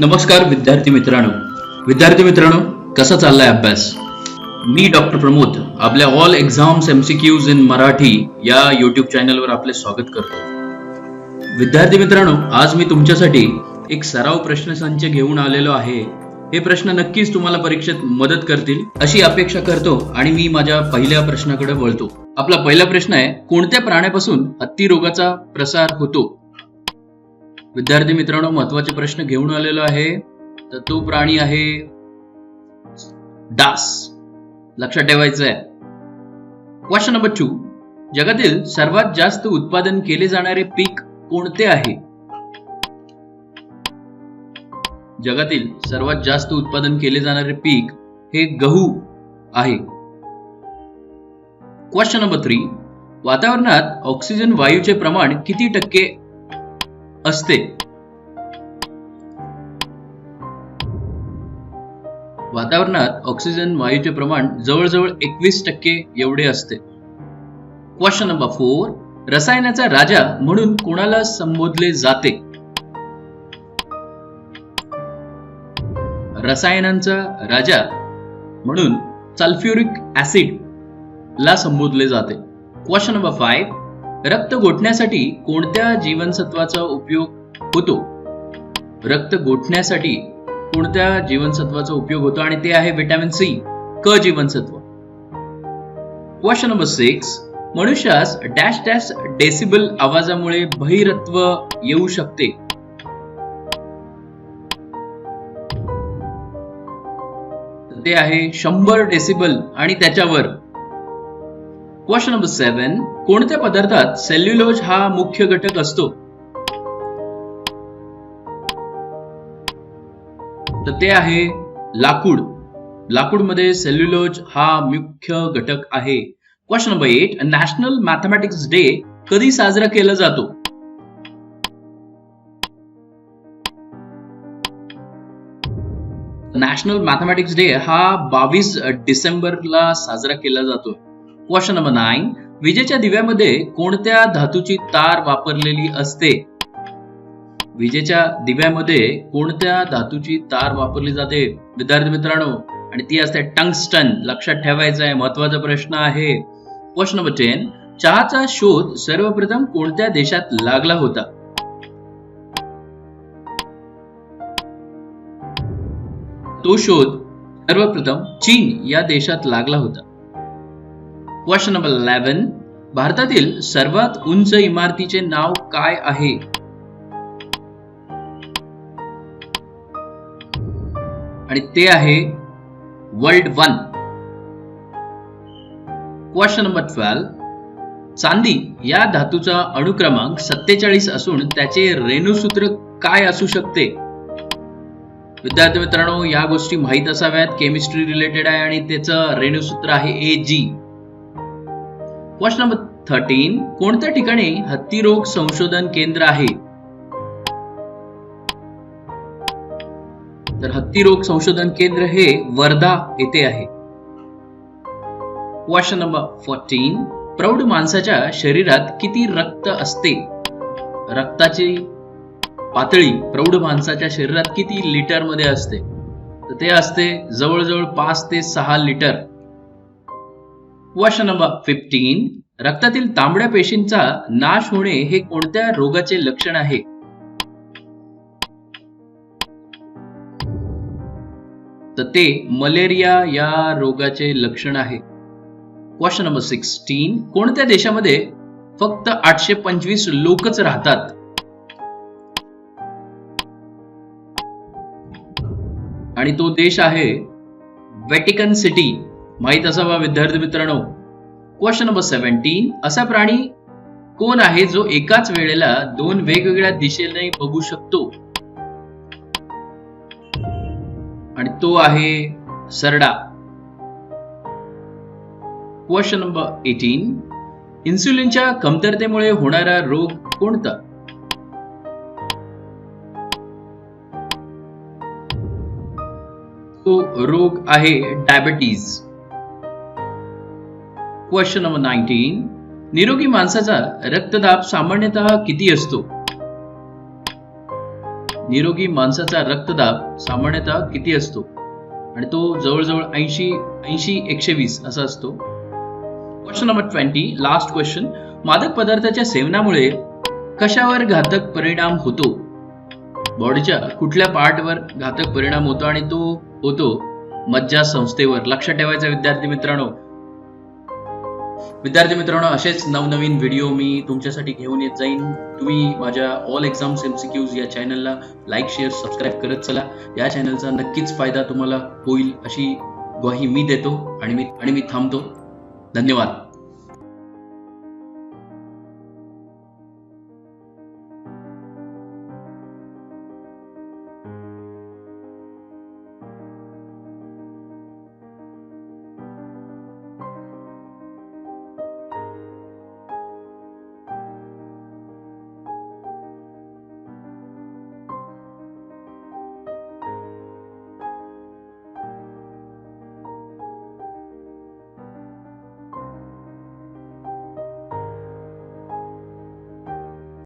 नमस्कार विद्यार्थी मित्रांनो. विद्यार्थी मित्रांनो कसा चाललाय अभ्यास? मी डॉक्टर प्रमोद आपल्या all exams MCQs in Marathi या युट्यूब चॅनलवर आपले स्वागत करतो. विद्यार्थी मित्रांनो आज मी तुमच्यासाठी एक सराव प्रश्नसंच घेऊन आलेलो आहे. हे प्रश्न नक्कीच तुम्हाला परीक्षेत मदत करतील अशी अपेक्षा करतो आणि मी माझ्या पहिल्या प्रश्नाकडे वळतो. आपला पहिला प्रश्न आहे कोणत्या प्राण्यापासून हत्ती रोगाचा प्रसार होतो? विद्यार्थी मित्रांनो महत्त्वाचे प्रश्न घेऊन आलेलो आहे. तर तो प्राणी आहे डास. लक्षात ठेवायचं आहे. क्वेश्चन नंबर टू जगातील सर्वात जास्त उत्पादन केले जाणारे पीक कोणते आहे? जगातील सर्वात जास्त उत्पादन केले जाणारे पीक हे गहू आहे. क्वेश्चन नंबर थ्री वातावरणात ऑक्सिजन वायूचे प्रमाण किती टक्के असते. वातावरणात ऑक्सिजन वायूचे प्रमाण जवळजवळ एकवीस टक्के एवढे असते. क्वेश्चन नंबर फोर रसायनाचा राजा म्हणून कोणाला संबोधले जाते? रसायनांचा राजा म्हणून सल्फ्युरिक ऍसिड ला संबोधले जाते. क्वेश्चन नंबर फाईव्ह रक्त गोठण्यासाठी कोणत्या जीवनसत्वाचा उपयोग होतो? रक्त गोठण्यासाठी कोणत्या जीवनसत्वाचा उपयोग होतो? आणि ते आहे व्हिटॅमिन सी क जीवनसत्व. क्वेश्चन नंबर सिक्स मनुष्यास डॅश डॅश डेसिबल आवाजामुळे बहिरत्व येऊ शकते. ते आहे शंभर डेसिबल आणि त्याच्यावर. क्वेश्चन नंबर सेवन कोणत्या पदार्थात सेल्युलोज हा मुख्य घटक असतो? तर ते आहे लाकूड. लाकूडमध्ये सेल्युलोज हा मुख्य घटक आहे. Question number eight national mathematics day कधी साजरा केला जातो? नॅशनल मॅथमॅटिक्स डे हा बावीस डिसेंबरला साजरा केला जातो क्वेश्चन नंबर नाईन. विजेच्या दिव्यामध्ये कोणत्या धातूची तार वापरलेली असते? विजेच्या दिव्यामध्ये कोणत्या धातूची तार वापरली जाते? विद्यार्थी मित्रांनो आणि ती असते टंगस्टन. लक्षात ठेवायचं आहे महत्त्वाचा प्रश्न आहे. Question number ten. चहाचा शोध सर्वप्रथम कोणत्या देशात लागला होता? तो शोध सर्वप्रथम चीन या देशात लागला होता. Question number eleven. भारतातील सर्वात उंच इमारतीचे नाव काय आहे? आणि ते आहे world one. Question number twelve. चांदी या धातूचा अणुक्रमांक सत्तेचाळीस असून त्याचे रेणुसूत्र काय असू शकते? विद्यार्थी मित्रांनो या गोष्टी माहीत असाव्यात. केमिस्ट्री रिलेटेड आहे आणि त्याचं रेणुसूत्र आहे A G question number thirteen कोणत्या ठिकाणी हत्तीरोग संशोधन केंद्र आहे? तर हत्तीरोग संशोधन केंद्र हे वर्धा येथे आहे. क्वेश्चन नंबर फोर्टीन प्रौढ माणसाच्या शरीरात किती रक्त असते? रक्ताची पातळी प्रौढ माणसाच्या शरीरात किती लिटरमध्ये असते? तर ते असते जवळजवळ पाच ते सहा लिटर. क्वेश्चन नंबर फिफ्टीन रक्तातील तांबड्या पेशींचा नाश होणे हे कोणत्या रोगाचे लक्षण आहे? तर ते मलेरिया या रोगाचे लक्षण आहे. क्वेश्चन नंबर सिक्स्टीन कोणत्या देशामध्ये फक्त आठशे पंचवीस लोकच राहतात? आणि तो देश आहे व्हॅटिकन सिटी. माहीत असावा विद्यार्थी मित्रांनो. क्वेश्चन नंबर सेव्हन्टीन असा प्राणी कोण आहे जो एकाच वेळेला दोन वेगवेगळ्या दिशेने बघू शकतो? आणि तो आहे सरडा. क्वेश्चन नंबर एटीन इन्सुलिनच्या कमतरतेमुळे होणारा रोग कोणता? तो रोग आहे डायबिटीज क्वेश्चन नंबर नाईन्टीन. निरोगी माणसाचा रक्तदाब सामान्यतः किती असतो? निरोगी माणसाचा रक्तदाब सामान्यतः किती असतो? आणि तो जवळजवळ ऐंशी ऐंशी एकशे वीस असा असतो. Question number twenty last question मादक पदार्थाच्या सेवनामुळे कशावर घातक परिणाम होतो? बॉडीच्या कुठल्या पार्टवर घातक परिणाम होतो आणि तो होतो? मज्जा संस्थेवर लक्षात ठेवायचा विद्यार्थी मित्रांनो विद्यार्थी मित्रांनो असेच नवनवीन व्हिडिओ मी तुमच्यासाठी घेऊन येत जाईन. तुम्ही माझ्या ऑल एक्झाम्स एमसीक्यूज या चॅनलला लाईक शेअर सबस्क्राईब करत चला. या चॅनलचा नक्कीच फायदा तुम्हाला होईल अशी ग्वाही मी देतो आणि मी आणि मी थांबतो. धन्यवाद.